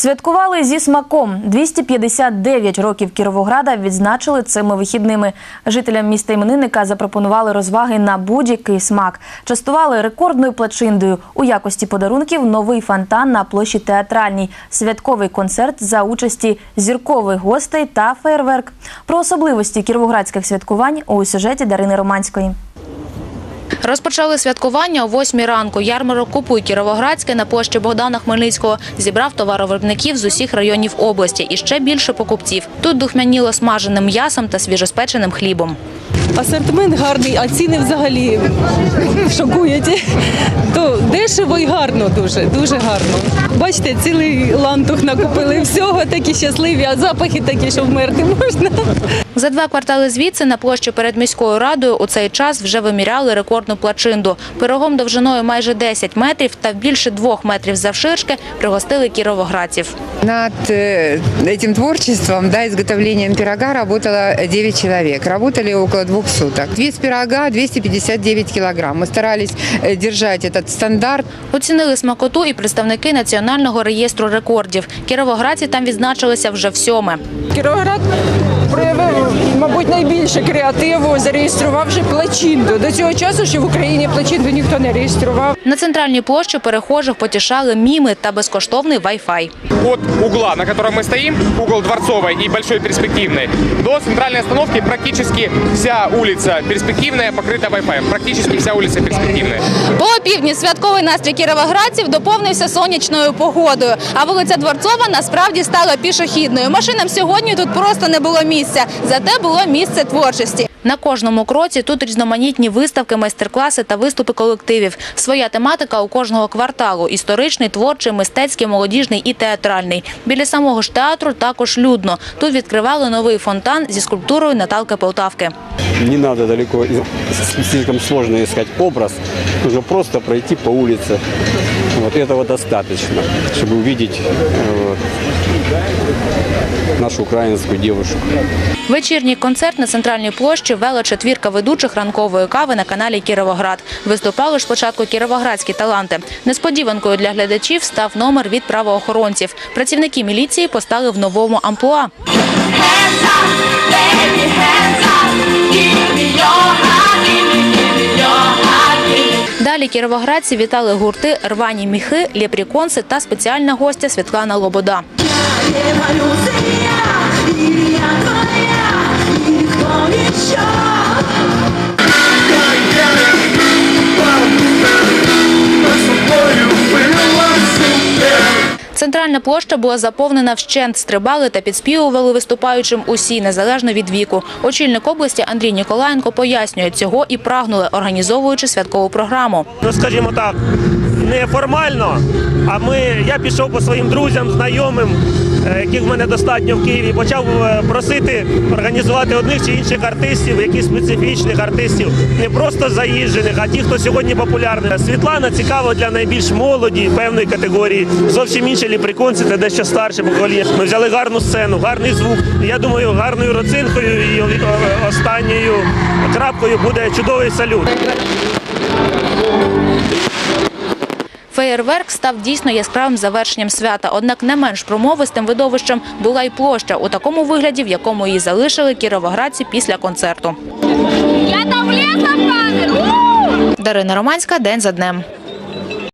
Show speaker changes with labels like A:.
A: Святкували зі смаком. 259 років Кіровограда відзначили цими вихідними. Жителям міста іменинника запропонували розваги на будь-який смак. Частували рекордною плачиндою. У якості подарунків новий фонтан на площі театральній, святковий концерт за участі зіркових гостей та фейерверк. Про особливості кіровоградських святкувань у сюжеті Дарини Романської.
B: Розпочали святкування о 8 ранку. Ярмарок «Купуй Кіровоградське» на площі Богдана Хмельницького зібрав товаровиробників з усіх районів області і ще більше покупців. Тут духмяніло смаженим м'ясом та свіжоспеченим хлібом.
C: Асортимент гарний, а ціни взагалі шокують. То дешево і гарно дуже, дуже гарно. Бачите, цілий лантух накупили всього, такі щасливі, а запахи такі, що вмерти можна.
B: За два квартали звідси на площі перед міською радою у цей час вже виміряли рекордну плачинду. Пирогом довжиною майже 10 метрів та більше двох метрів завширшки пригостили кіровоградців.
D: Над э, этим творчеством, да, изготовлением пирога работало 9 человек. Работали около двух суток. Вес пирога 259 килограмм. Мы старались э, держать этот стандарт.
B: Оцінили смакоту і представники Національного реєстру рекордів. Кіровоградці там відзначилися вже всьоме.
E: Кіровоград проявив, мабуть, найбільше креативу, зареєструвавши плачинду. До цього часу ще в Україні плачинду ніхто не реєстрував.
B: На центральній площі перехожих потішали міми та безкоштовний вай-фай.
F: от угла, на котором мы стоим, угол Дворцовой и Большой Перспективной, до центральной остановки практически вся улица Перспективная покрыта Wi-Fi. Практически вся улица Перспективная.
B: По півдні святковий настрій кіровоградців доповнився сонячною погодою. А вулиця Дворцова насправді стала пішохідною. Машинам сьогодні тут просто не було місця. Зате було місце творчості. На кожному кроці тут різноманітні виставки, майстер-класи та виступи колективів. Своя тематика у кожного кварталу – історичний, творчий, мистецький, молодіжний і театральний. Біля самого ж театру також людно. Тут відкривали новий фонтан зі скульптурою Наталки Полтавки.
G: Не надо далеко, слишком сложно искать образ. Нужно просто пройти по улице. Вот этого достаточно, чтобы увидеть э, нашу украинскую девушку.
B: Вечірній концерт на центральній площі вела четвірка ведучих ранкової кави на каналі Кіровоград. Виступали ж спочатку кіровоградські таланти. Несподіванкою для глядачів став номер від правоохоронців. Працівники міліції постали в новому амплуа. Далі кіровоградці вітали гурти «Рвані міхи», «Лєпріконси» та спеціальна гостя Світлана Лобода. Центральна площа була заповнена вщент, стрибали та підспівували виступаючим усі, незалежно від віку. Очільник області Андрій Ніколаєнко пояснює, цього і прагнули, організовуючи святкову програму.
H: ну скажімо так, не формально. А ми, я пішов по своїм друзям, знайомим, яких в мене достатньо в Києві, почав е, просити організувати одних чи інших артистів, якихось специфічних артистів, не просто заїжджених, а ті, хто сьогодні популярний. Світлана цікава для найбільш молоді певної категорії. Зовсім інші ліприконці, це дещо старше покоління. Ми взяли гарну сцену, гарний звук. Я думаю, гарною роцинкою і е, останньою крапкою буде чудовий салют.
B: Феєрверк став дійсно яскравим завершенням свята. Однак не менш промовистим видовищем була й площа у такому вигляді, в якому її залишили кіровоградці після концерту.
I: Я там влезла!
B: Дарина Романська день за днем.